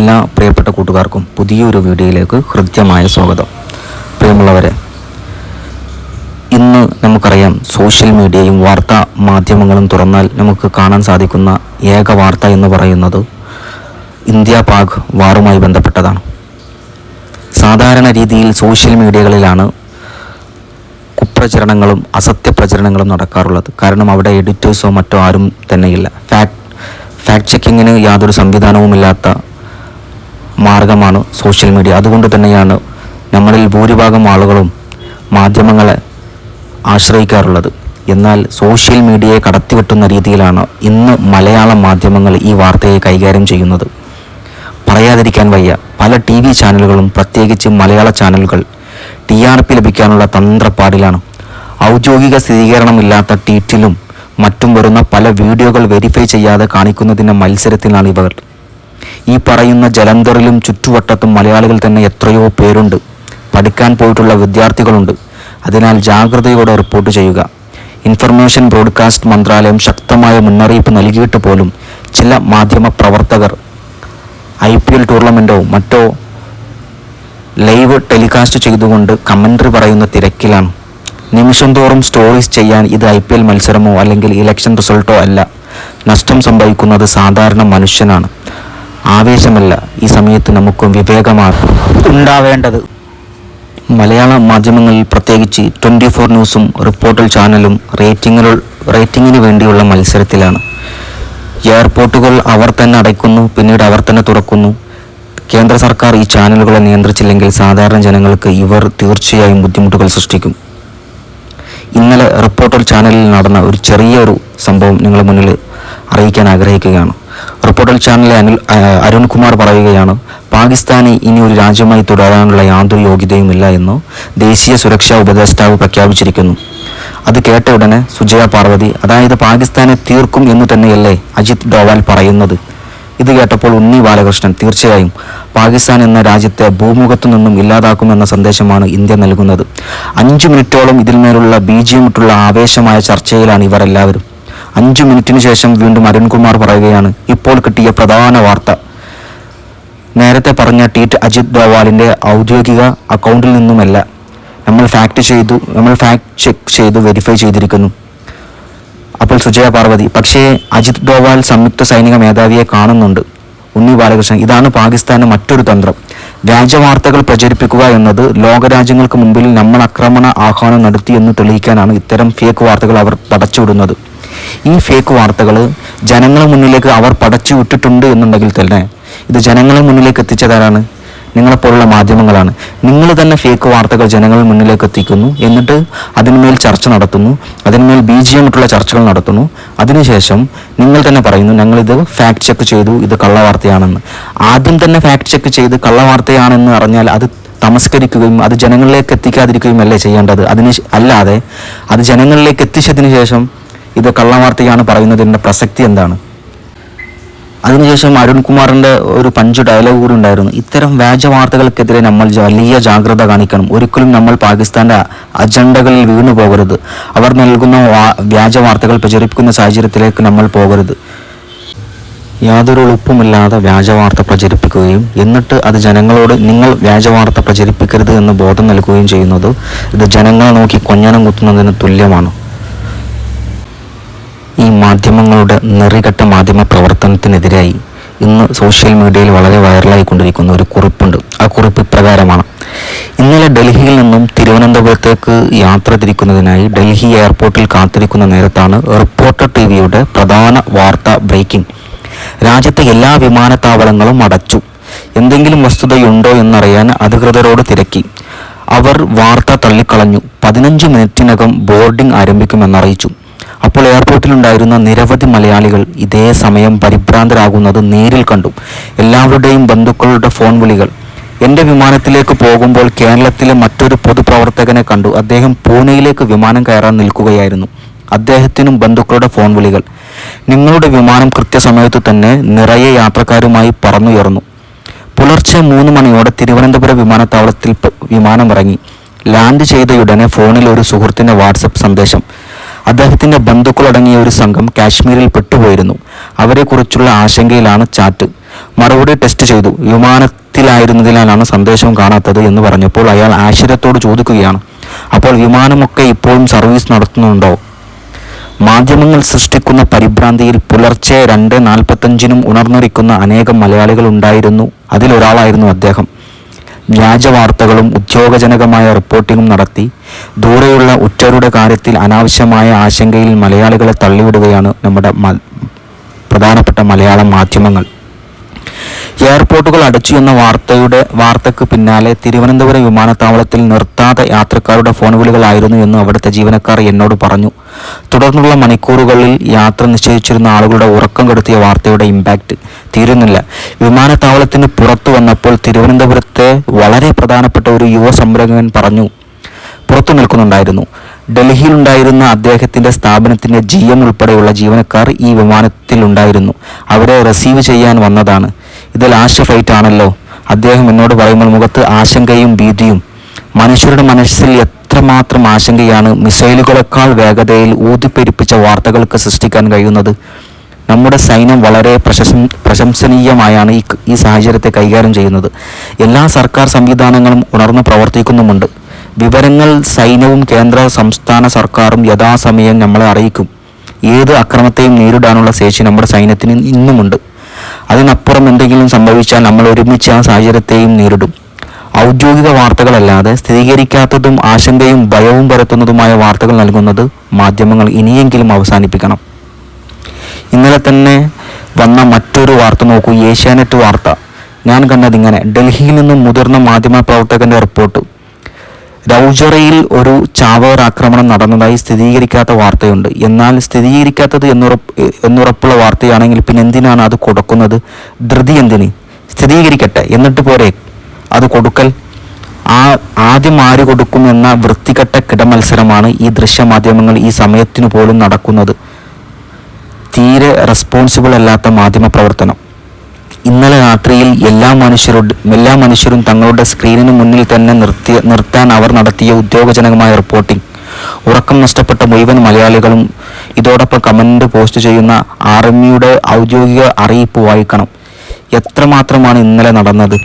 എല്ലാ പ്രിയപ്പെട്ട കൂട്ടുകാർക്കും പുതിയൊരു വീഡിയോയിലേക്ക് ഹൃദ്യമായ സ്വാഗതം. പ്രിയമുള്ളവരെ ഇന്ന് നമുക്കറിയാം സോഷ്യൽ മീഡിയയും വാർത്താ മാധ്യമങ്ങളും തുറന്നാൽ നമുക്ക് കാണാൻ സാധിക്കുന്ന ഏക വാർത്ത എന്ന് പറയുന്നത് ഇന്ത്യ പാക് വാറുമായി ബന്ധപ്പെട്ടതാണ്. സാധാരണ രീതിയിൽ സോഷ്യൽ മീഡിയകളിലാണ് കുപ്രചരണങ്ങളും അസത്യ പ്രചരണങ്ങളും നടക്കാറുള്ളത്. കാരണം അവിടെ എഡിറ്റേഴ്സോ മറ്റോ ആരും തന്നെയില്ല. ഫാക്ട് ഫാക്ട് ചെക്കിങ്ങിന് യാതൊരു സംവിധാനവുമില്ലാത്ത മാർഗമാണ് സോഷ്യൽ മീഡിയ. അതുകൊണ്ട് തന്നെയാണ് നമ്മളിൽ ഭൂരിഭാഗം ആളുകളും മാധ്യമങ്ങളെ ആശ്രയിക്കാറുള്ളത്. എന്നാൽ സോഷ്യൽ മീഡിയയെ കടത്തിവെട്ടുന്ന രീതിയിലാണ് ഇന്ന് മലയാള മാധ്യമങ്ങൾ ഈ വാർത്തയെ കൈകാര്യം ചെയ്യുന്നത്. പറയാതിരിക്കാൻ വയ്യ പല ടി വി ചാനലുകളും പ്രത്യേകിച്ച് മലയാള ചാനലുകൾ ടി ആർ പി ലഭിക്കാനുള്ള തന്ത്രപ്പാടിലാണ്. ഔദ്യോഗിക സ്ഥിരീകരണമില്ലാത്ത ട്വീറ്റിലും മറ്റും വരുന്ന പല വീഡിയോകൾ വെരിഫൈ ചെയ്യാതെ കാണിക്കുന്നതിന്റെ മത്സരത്തിലാണ് ഇവർ. ഈ പറയുന്ന ജലന്ധറിലും ചുറ്റുവട്ടത്തും മലയാളികൾ തന്നെ എത്രയോ പേരുണ്ട്. പഠിക്കാൻ പോയിട്ടുള്ള വിദ്യാർത്ഥികളുണ്ട്. അതിനാൽ ജാഗ്രതയോടെ റിപ്പോർട്ട് ചെയ്യുക. ഇൻഫർമേഷൻ ബ്രോഡ്കാസ്റ്റ് മന്ത്രാലയം ശക്തമായ മുന്നറിയിപ്പ് നൽകിയിട്ട് പോലും ചില മാധ്യമ പ്രവർത്തകർ ഐ പി എൽ ടൂർണമെന്റോ മറ്റോ ലൈവ് ടെലികാസ്റ്റ് ചെയ്തുകൊണ്ട് കമന്ററി പറയുന്ന തിരക്കിലാണ്. നിമിഷം തോറും സ്റ്റോറീസ് ചെയ്യാൻ ഇത് ഐ പി എൽ മത്സരമോ അല്ലെങ്കിൽ ഇലക്ഷൻ റിസൾട്ടോ അല്ല. നഷ്ടം സംഭവിക്കുന്നത് സാധാരണ മനുഷ്യനാണ്. ആവേശമല്ല. ഈ സമയത്ത് നമുക്കും വിവേകമാണ്. ഉണ്ടാവേണ്ടത്. മലയാള മാധ്യമങ്ങളിൽ പ്രത്യേകിച്ച് ട്വന്റി ഫോർ ന്യൂസും റിപ്പോർട്ടൽ ചാനലും റേറ്റിങ്ങിനു റേറ്റിങ്ങിന് വേണ്ടിയുള്ള മത്സരത്തിലാണ്. എയർപോർട്ടുകൾ അവർ തന്നെ അടയ്ക്കുന്നു പിന്നീട് അവർ തന്നെ തുറക്കുന്നു. കേന്ദ്ര സർക്കാർ ഈ ചാനലുകളെ നിയന്ത്രിച്ചില്ലെങ്കിൽ സാധാരണ ജനങ്ങൾക്ക് ഇവർ തീർച്ചയായും ബുദ്ധിമുട്ടുകൾ സൃഷ്ടിക്കും. ഇന്നലെ റിപ്പോർട്ടർ ചാനലിൽ നടന്ന ഒരു ചെറിയൊരു സംഭവം നിങ്ങളുടെ മുന്നിൽ അറിയിക്കാൻ ആഗ്രഹിക്കുകയാണ്. റിപ്പോർട്ടർ ചാനലിലെ അനിൽ അരുൺകുമാർ പറയുകയാണ് പാകിസ്ഥാനെ ഇനി ഒരു രാജ്യമായി തുടരാനുള്ള യാതൊരു യോഗ്യതയുമില്ല എന്ന് ദേശീയ സുരക്ഷാ ഉപദേഷ്ടാവ് പ്രഖ്യാപിച്ചിരിക്കുന്നു. അത് കേട്ട ഉടനെ സുജയ പാർവതി അതായത് പാകിസ്ഥാനെ തീർക്കും എന്ന് തന്നെയല്ലേ അജിത് ഡോവാൽ പറയുന്നത്? ഇത് കേട്ടപ്പോൾ ഉണ്ണി ബാലകൃഷ്ണൻ തീർച്ചയായും പാകിസ്ഥാൻ എന്ന രാജ്യത്തെ ഭൂമുഖത്തു നിന്നും ഇല്ലാതാക്കുമെന്ന സന്ദേശമാണ് ഇന്ത്യ നൽകുന്നത്. അഞ്ച് മിനിറ്റോളം ഇതിന്മേലുള്ള ബി ബീജിയമിട്ടുള്ള ആവേശമായ ചർച്ചയിലാണ് ഇവർ എല്ലാവരും അഞ്ചു മിനിറ്റിന് ശേഷം വീണ്ടും അരുൺകുമാർ പറയുകയാണ് ഇപ്പോൾ കിട്ടിയ പ്രധാന വാർത്ത. നേരത്തെ പറഞ്ഞ ട്വീറ്റ് അജിത് ഡോവാലിന്റെ ഔദ്യോഗിക അക്കൗണ്ടിൽ നിന്നുമല്ല നമ്മൾ ഫാക്ട് ചെയ്തു നമ്മൾ ഫാക്ട് ചെക്ക് ചെയ്തു വെരിഫൈ ചെയ്തിരിക്കുന്നു. അപ്പോൾ സുജയ പാർവതി പക്ഷേ അജിത് ഡോവാൽ സംയുക്ത സൈനിക മേധാവിയെ കാണുന്നുണ്ട്. ഉണ്ണി ബാലകൃഷ്ണൻ ഇതാണ് പാകിസ്ഥാന് മറ്റൊരു തന്ത്രം. വ്യാജവാർത്തകൾ പ്രചരിപ്പിക്കുക എന്നത് ലോകരാജ്യങ്ങൾക്ക് മുമ്പിൽ നമ്മൾ ആക്രമണ ആഹ്വാനം നടത്തിയെന്ന് തെളിയിക്കാനാണ് ഇത്തരം ഫേക്ക് വാർത്തകൾ അവർ പടച്ചുവിടുന്നത്. ഈ ഫേക്ക് വാർത്തകൾ ജനങ്ങളെ മുന്നിലേക്ക് അവർ പടച്ചു വിട്ടിട്ടുണ്ട് എന്നുണ്ടെങ്കിൽ തന്നെ ഇത് ജനങ്ങളെ മുന്നിലേക്ക് എത്തിച്ചതാരാണ്? നിങ്ങളെപ്പോലുള്ള മാധ്യമങ്ങളാണ്. നിങ്ങൾ തന്നെ ഫേക്ക് വാർത്തകൾ ജനങ്ങളുടെ മുന്നിലേക്ക് എത്തിക്കുന്നു. എന്നിട്ട് അതിന്മേൽ ചർച്ച നടത്തുന്നു. അതിന്മേൽ ബി ജി ചർച്ചകൾ നടത്തുന്നു. അതിനുശേഷം നിങ്ങൾ തന്നെ പറയുന്നു ഞങ്ങളിത് ഫാക്ട് ചെക്ക് ചെയ്തു. ഇത് കള്ളവാർത്തയാണെന്ന് ആദ്യം തന്നെ ഫാക്ട് ചെക്ക് ചെയ്ത് കള്ളവാർത്തയാണെന്ന് അറിഞ്ഞാൽ അത് തമസ്കരിക്കുകയും അത് ജനങ്ങളിലേക്ക് എത്തിക്കാതിരിക്കുകയും അല്ലേ ചെയ്യേണ്ടത്? അതിന് അല്ലാതെ അത് ജനങ്ങളിലേക്ക് എത്തിച്ചതിന് ശേഷം ഇത് കള്ളവാർത്തയാണ് പറയുന്നതിന്റെ പ്രസക്തി എന്താണ്? അതിനുശേഷം അരുൺകുമാറിന്റെ ഒരു പഞ്ച് ഡയലോഗ് കൂടി ഉണ്ടായിരുന്നു. ഇത്തരം വ്യാജ വാർത്തകൾക്കെതിരെ നമ്മൾ വലിയ ജാഗ്രത കാണിക്കണം. ഒരിക്കലും നമ്മൾ പാകിസ്ഥാന്റെ അജണ്ടകളിൽ വീണു പോകരുത്. അവർ നൽകുന്ന വ്യാജ വാർത്തകൾ പ്രചരിപ്പിക്കുന്ന സാഹചര്യത്തിലേക്ക് നമ്മൾ പോകരുത്. യാതൊരു എളുപ്പമില്ലാതെ വ്യാജവാർത്ത പ്രചരിപ്പിക്കുകയും എന്നിട്ട് അത് ജനങ്ങളോട് നിങ്ങൾ വ്യാജവാർത്ത പ്രചരിപ്പിക്കരുത് എന്ന് ബോധം നൽകുകയും ചെയ്യുന്നത് ഇത് ജനങ്ങളെ നോക്കി കൊഞ്ഞനം കുത്തുന്നതിന് തുല്യമാണ്. ഈ മാധ്യമങ്ങളുടെ നെറികെട്ട മാധ്യമ പ്രവർത്തനത്തിനെതിരായി ഇന്ന് സോഷ്യൽ മീഡിയയിൽ വളരെ വൈറലായി കൊണ്ടിരിക്കുന്ന ഒരു കുറിപ്പുണ്ട്. ആ കുറിപ്പ് ഇപ്രകാരമാണ്. ഇന്നലെ ഡൽഹിയിൽ നിന്നും തിരുവനന്തപുരത്തേക്ക് യാത്ര തിരിക്കുന്നതിനായി ഡൽഹി എയർപോർട്ടിൽ കാത്തിരിക്കുന്ന നേരത്താണ് റിപ്പോർട്ടർ ടി വിയുടെ പ്രധാന വാർത്ത ബ്രേക്കിംഗ്. രാജ്യത്തെ എല്ലാ വിമാനത്താവളങ്ങളും അടച്ചു. എന്തെങ്കിലും വസ്തുതയുണ്ടോ എന്നറിയാൻ അധികൃതരോട് തിരക്കി. അവർ വാർത്ത തള്ളിക്കളഞ്ഞു. പതിനഞ്ച് മിനിറ്റിനകം ബോർഡിംഗ് ആരംഭിക്കുമെന്നറിയിച്ചു. അപ്പോൾ എയർപോർട്ടിലുണ്ടായിരുന്ന നിരവധി മലയാളികൾ ഇതേ സമയം പരിഭ്രാന്തരാകുന്നത് നേരിൽ കണ്ടു. എല്ലാവരുടെയും ബന്ധുക്കളുടെ ഫോൺ വിളികൾ. എന്റെ വിമാനത്തിലേക്ക് പോകുമ്പോൾ കേരളത്തിലെ മറ്റൊരു പൊതുപ്രവർത്തകനെ കണ്ടു. അദ്ദേഹം പൂനെയിലേക്ക് വിമാനം കയറാൻ നിൽക്കുകയായിരുന്നു. അദ്ദേഹത്തിനും ബന്ധുക്കളുടെ ഫോൺ വിളികൾ. നിങ്ങളുടെ വിമാനം കൃത്യസമയത്ത് തന്നെ നിറയെ യാത്രക്കാരുമായി പറന്നുയർന്നു. പുലർച്ചെ മൂന്ന് മണിയോടെ തിരുവനന്തപുരം വിമാനത്താവളത്തിൽ വിമാനം ഇറങ്ങി ലാൻഡ് ചെയ്തയുടനെ ഫോണിൽ ഒരു സുഹൃത്തിന്റെ വാട്സപ്പ് സന്ദേശം. അദ്ദേഹത്തിന്റെ ബന്ധുക്കളടങ്ങിയ ഒരു സംഘം കാശ്മീരിൽ പെട്ടുപോയിരുന്നു. അവരെക്കുറിച്ചുള്ള ആശങ്കയിലാണ് ചാറ്റ്. മറുപടി ടെസ്റ്റ് ചെയ്തു. വിമാനത്തിലായിരുന്നതിനാലാണ് സന്ദേശം കാണാത്തത് എന്ന് പറഞ്ഞപ്പോൾ അയാൾ ആശ്ചര്യത്തോട് ചോദിക്കുകയാണ്. അപ്പോൾ വിമാനമൊക്കെ ഇപ്പോഴും സർവീസ് നടത്തുന്നുണ്ടോ? മാധ്യമങ്ങൾ സൃഷ്ടിക്കുന്ന പരിഭ്രാന്തിയിൽ പുലർച്ചെ രണ്ട് നാൽപ്പത്തഞ്ചിനും ഉണർന്നിരിക്കുന്ന അനേകം മലയാളികൾ ഉണ്ടായിരുന്നു. അതിലൊരാളായിരുന്നു അദ്ദേഹം. വ്യാജ വാർത്തകളും ഉദ്യോഗജനകമായ റിപ്പോർട്ടിങ്ങും നടത്തി ദൂരെയുള്ള ഉറ്റരുടെ കാര്യത്തിൽ അനാവശ്യമായ ആശങ്കയിൽ മലയാളികളെ തള്ളിവിടുകയാണ് നമ്മുടെ പ്രധാനപ്പെട്ട മലയാളം മാധ്യമങ്ങൾ. എയർപോർട്ടുകൾ അടച്ചു എന്ന വാർത്തയുടെ വാർത്തയ്ക്ക് പിന്നാലെ തിരുവനന്തപുരം വിമാനത്താവളത്തിൽ നിർത്താതെ യാത്രക്കാരുടെ ഫോൺ വിളികളായിരുന്നു എന്ന് അവിടുത്തെ ജീവനക്കാർ എന്നോട് പറഞ്ഞു. തുടർന്നുള്ള മണിക്കൂറുകളിൽ യാത്ര നിശ്ചയിച്ചിരുന്ന ആളുകളുടെ ഉറക്കം കെടുത്തിയ വാർത്തയുടെ ഇമ്പാക്റ്റ് തീരുന്നില്ല. വിമാനത്താവളത്തിന് പുറത്തു വന്നപ്പോൾ തിരുവനന്തപുരത്തെ വളരെ പ്രധാനപ്പെട്ട ഒരു യുവ സംരംഭകൻ പറഞ്ഞു. പുറത്തു നിൽക്കുന്നുണ്ടായിരുന്നു. ഡൽഹിയിലുണ്ടായിരുന്ന അദ്ദേഹത്തിന്റെ സ്ഥാപനത്തിന്റെ ജി എം ഉൾപ്പെടെയുള്ള ജീവനക്കാർ ഈ വിമാനത്തിൽ ഉണ്ടായിരുന്നു. അവരെ റിസീവ് ചെയ്യാൻ വന്നതാണ്. ഇത് ലാസ്റ്റ് ഫ്ലൈറ്റ് ആണല്ലോ. അദ്ദേഹം എന്നോട് പറയുമ്പോൾ മുഖത്ത് ആശങ്കയും ഭീതിയും. മനുഷ്യരുടെ മനസ്സിൽ എത്രമാത്രം ആശങ്കയാണ് മിസൈലുകളെക്കാൾ വേഗതയിൽ ഊതിപ്പെരിപ്പിച്ച വാർത്തകൾക്ക് സൃഷ്ടിക്കാൻ കഴിയുന്നത്. നമ്മുടെ സൈന്യം വളരെ പ്രശംസ പ്രശംസനീയമായാണ് ഈ ഈ സാഹചര്യത്തെ കൈകാര്യം ചെയ്യുന്നത്. എല്ലാ സർക്കാർ സംവിധാനങ്ങളും ഉണർന്ന് പ്രവർത്തിക്കുന്നുമുണ്ട്. വിവരങ്ങൾ സൈന്യവും കേന്ദ്ര സംസ്ഥാന സർക്കാരും യഥാസമയം നമ്മളെ അറിയിക്കും. ഏത് അക്രമത്തെയും നേരിടാനുള്ള ശേഷി നമ്മുടെ സൈന്യത്തിന് ഇന്നുമുണ്ട്. അതിനപ്പുറം എന്തെങ്കിലും സംഭവിച്ചാൽ നമ്മൾ ഒരുമിച്ച് ആ സാഹചര്യത്തെയും നേരിടും. ഔദ്യോഗിക വാർത്തകളല്ലാതെ സ്ഥിരീകരിക്കാത്തതും ആശങ്കയും ഭയവും പരത്തുന്നതുമായ വാർത്തകൾ നൽകുന്നത് മാധ്യമങ്ങൾ ഇനിയെങ്കിലും അവസാനിപ്പിക്കണം. ഇന്നലെ തന്നെ വന്ന മറ്റൊരു വാർത്ത നോക്കൂ ഏഷ്യാനെറ്റ് വാർത്ത. ഞാൻ കണ്ടത് ഇങ്ങനെ. ഡൽഹിയിൽ നിന്നും മുതിർന്ന മാധ്യമ പ്രവർത്തകന്റെ റിപ്പോർട്ട്. രൗജറയിൽ ഒരു ചാവേർ ആക്രമണം നടന്നതായി സ്ഥിരീകരിക്കാത്ത വാർത്തയുണ്ട്. എന്നാൽ സ്ഥിരീകരിക്കാത്തത് എന്നുറപ്പ് എന്നുറപ്പുള്ള വാർത്തയാണെങ്കിൽ പിന്നെ എന്തിനാണ് അത് കൊടുക്കുന്നത്? ധൃതി എന്തിന്? സ്ഥിരീകരിക്കട്ടെ. എന്നിട്ട് പോരെ. അത് കൊടുക്കൽ. ആ ആദ്യം ആര് കൊടുക്കും എന്ന വൃത്തികെട്ട കിടമത്സരമാണ് ഈ ദൃശ്യമാധ്യമങ്ങൾ ഈ സമയത്തിനു പോലും നടക്കുന്നത്. തീരെ റെസ്പോൺസിബിൾ അല്ലാത്ത മാധ്യമ പ്രവർത്തനം. ഇന്നലെ രാത്രിയിൽ എല്ലാ മനുഷ്യരോട് എല്ലാ മനുഷ്യരും തങ്ങളുടെ സ്ക്രീനിന് മുന്നിൽ തന്നെ നിർത്തി നിർത്താൻ അവർ നടത്തിയ ഉദ്യോഗജനകമായ റിപ്പോർട്ടിംഗ് ഉറക്കം നഷ്ടപ്പെട്ട മുഴുവൻ മലയാളികളും ഇതോടൊപ്പം കമന്റ് പോസ്റ്റ് ചെയ്യുന്ന ആർമിയുടെ ഔദ്യോഗിക അറിയിപ്പ് വായിക്കണം. എത്രമാത്രമാണ് ഇന്നലെ നടന്നത്?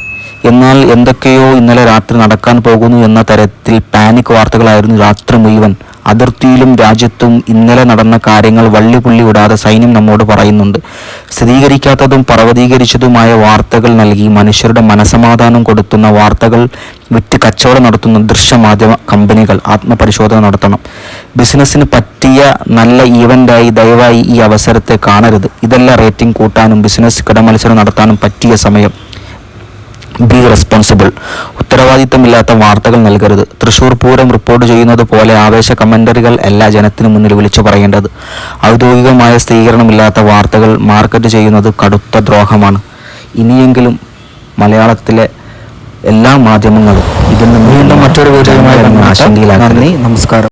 എന്നാൽ എന്തൊക്കെയോ ഇന്നലെ രാത്രി നടക്കാൻ പോകുന്നു എന്ന തരത്തിൽ പാനിക് വാർത്തകളായിരുന്നു രാത്രി മുഴുവൻ. അതിർത്തിയിലും രാജ്യത്തും ഇന്നലെ നടന്ന കാര്യങ്ങൾ വള്ളിപുള്ളി വിടാതെ സൈന്യം നമ്മോട് പറയുന്നുണ്ട്. സ്ഥിരീകരിക്കാത്തതും പർവതീകരിച്ചതുമായ വാർത്തകൾ നൽകി മനുഷ്യരുടെ മനസമാധാനം കൊടുത്തുന്ന വാർത്തകൾ വിറ്റ് കച്ചവടം നടത്തുന്ന ദൃശ്യമാധ്യമ കമ്പനികൾ ആത്മപരിശോധന നടത്തണം. ബിസിനസ്സിന് പറ്റിയ നല്ല ഈവന്റായി ദയവായി ഈ അവസരത്തെ കാണരുത്. ഇതെല്ലാം റേറ്റിംഗ് കൂട്ടാനും ബിസിനസ് കിടമത്സരം നടത്താനും പറ്റിയ സമയം. ബി റെസ്പോൺസിബിൾ ഉത്തരവാദിത്തമില്ലാത്ത വാർത്തകൾ നൽകരുത്. തൃശൂർ പൂരം റിപ്പോർട്ട് ചെയ്യുന്നത് പോലെ ആവേശ കമന്ററികൾ എല്ലാ ജനത്തിനു മുന്നിൽ വിളിച്ചു പറയേണ്ടത്. ഔദ്യോഗികമായ സ്ഥിരീകരണമില്ലാത്ത വാർത്തകൾ മാർക്കറ്റ് ചെയ്യുന്നത് കടുത്ത ദ്രോഹമാണ്. ഇനിയെങ്കിലും മലയാളത്തിലെ എല്ലാ മാധ്യമങ്ങളും ഇതിൽ നിന്ന് വീണ്ടും മറ്റൊരു വീഡിയോയുമായി ആശങ്കയിലാണ് നന്ദി നമസ്കാരം.